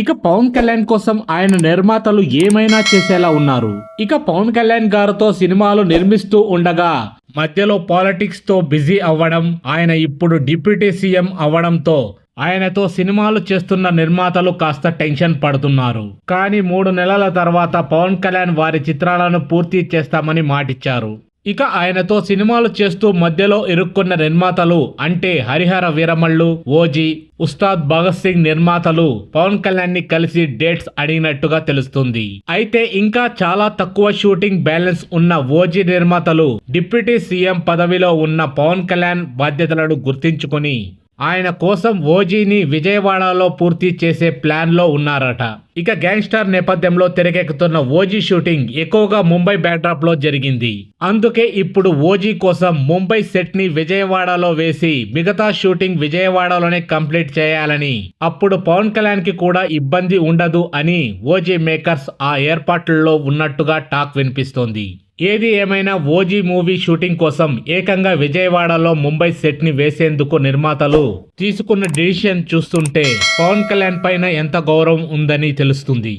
ఇక పవన్ కళ్యాణ్ కోసం ఆయన నిర్మాతలు ఏమైనా చేసేలా ఉన్నారు. ఇక పవన్ కళ్యాణ్ గారితో సినిమాలు నిర్మిస్తూ ఉండగా మధ్యలో పాలిటిక్స్తో బిజీ అవ్వడం ఆయన ఇప్పుడు డిప్యూటీ సీఎం అవ్వడంతో ఆయనతో సినిమాలు చేస్తున్న నిర్మాతలు కాస్త టెన్షన్ పడుతున్నారు. కానీ మూడు నెలల తర్వాత పవన్ కళ్యాణ్ వారి చిత్రాలను పూర్తి చేస్తామని మాటిచ్చారు. ఇక ఆయనతో సినిమాలు చేస్తూ మధ్యలో ఇరుక్కున్న నిర్మాతలు అంటే హరిహర వీరమల్లు ఓజీ ఉస్తాద్ భగత్ సింగ్ నిర్మాతలు పవన్ కళ్యాణ్ని కలిసి డేట్స్ అడిగినట్టుగా తెలుస్తుంది. అయితే ఇంకా చాలా తక్కువ షూటింగ్ బ్యాలెన్స్ ఉన్న ఓజీ నిర్మాతలు డిప్యూటీ సీఎం పదవిలో ఉన్న పవన్ కళ్యాణ్ బాధ్యతలను గుర్తించుకుని ఆయన కోసం ఓజీని విజయవాడలో పూర్తి చేసే ప్లాన్లో ఉన్నారట. ఇక గ్యాంగ్స్టార్ నేపథ్యంలో తెరకెక్కుతున్న ఓజీ షూటింగ్ ఎక్కువగా ముంబై బ్యాక్డ్రాప్లో జరిగింది. అందుకే ఇప్పుడు ఓజీ కోసం ముంబై సెట్ని విజయవాడలో వేసి మిగతా షూటింగ్ విజయవాడలోనే కంప్లీట్ చేయాలని. అప్పుడు పవన్ కళ్యాణ్కి కూడా ఇబ్బంది ఉండదు అని ఓజీ మేకర్స్ ఆ ఏర్పాట్లలో ఉన్నట్టుగా టాక్ వినిపిస్తోంది. ఏది ఏమైనా ఓజీ మూవీ షూటింగ్ కోసం ఏకంగా విజయవాడలో ముంబై సెట్ని వేసేందుకు నిర్మాతలు తీసుకున్న డిసిషన్ చూస్తుంటే పవన్ కళ్యాణ్ పైన ఎంత గౌరవం ఉందని తెలుస్తుంది.